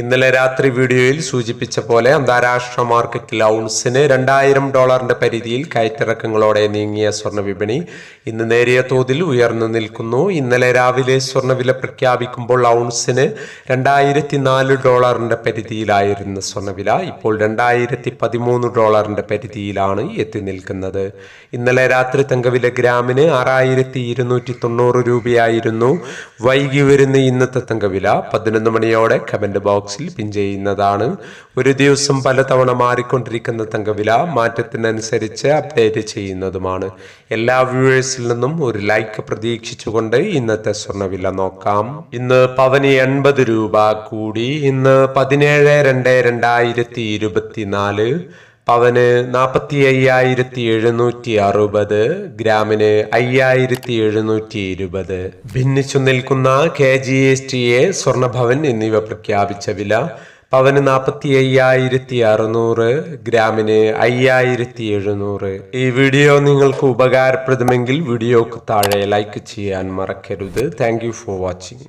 ഇന്നലെ രാത്രി വീഡിയോയിൽ സൂചിപ്പിച്ച പോലെ അന്താരാഷ്ട്ര മാർക്കറ്റിൽ ഔൺസിന് രണ്ടായിരം ഡോളറിന്റെ പരിധിയിൽ കയറ്റിറക്കങ്ങളോടെ നീങ്ങിയ സ്വർണ വിപണി ഇന്ന് നേരിയ തോതിൽ ഉയർന്നു നിൽക്കുന്നു. ഇന്നലെ രാവിലെ സ്വർണവില പ്രഖ്യാപിക്കുമ്പോൾ ഔൺസിന് രണ്ടായിരത്തി നാല് ഡോളറിന്റെ പരിധിയിലായിരുന്ന സ്വർണവില ഇപ്പോൾ രണ്ടായിരത്തി പതിമൂന്ന് ഡോളറിന്റെ പരിധിയിലാണ് എത്തി നിൽക്കുന്നത്. ഇന്നലെ രാത്രി തങ്കവില ഗ്രാമിന് ആറായിരത്തി ഇരുന്നൂറ്റി തൊണ്ണൂറ് രൂപയായിരുന്നു. വൈകി വരുന്ന ഇന്നത്തെ തങ്കവില. പതിനൊന്ന് മണിയോടെ കമന്റ് ബോക്സിൽ പിൻ ചെയ്യുന്നതാണ് ഒരു ദിവസം പലതവണ മാറിക്കൊണ്ടിരിക്കുന്ന തങ്കവില മാറ്റത്തിനനുസരിച്ച് അപ്ഡേറ്റ് ചെയ്യുന്നതുമാണ്. എല്ലാ വ്യൂവേഴ്സിൽ നിന്നും ഒരു ലൈക്ക് പ്രതീക്ഷിച്ചുകൊണ്ട് ഇന്നത്തെ സ്വർണവില നോക്കാം. ഇന്ന് പവന് എൺപത് രൂപ കൂടി. ഇന്ന് പതിനേഴ് രണ്ട് രണ്ടായിരത്തി ഇരുപത്തിനാല് പവന് നാൽപ്പത്തി അയ്യായിരത്തി എഴുന്നൂറ്റി അറുപത് ഗ്രാമിന് അയ്യായിരത്തി എഴുന്നൂറ്റി ഇരുപത് ഭിന്നിച്ചു നിൽക്കുന്ന K G S T A Swarnabhavan എന്നിവ പ്രഖ്യാപിച്ച വില പവന് നാൽപ്പത്തി അയ്യായിരത്തി അറുന്നൂറ് ഗ്രാമിന് അയ്യായിരത്തി എഴുന്നൂറ് ഈ വീഡിയോ നിങ്ങൾക്ക് ഉപകാരപ്രദമെങ്കിൽ വീഡിയോക്ക് താഴെ ലൈക്ക് ചെയ്യാൻ മറക്കരുത്. Thank for watching.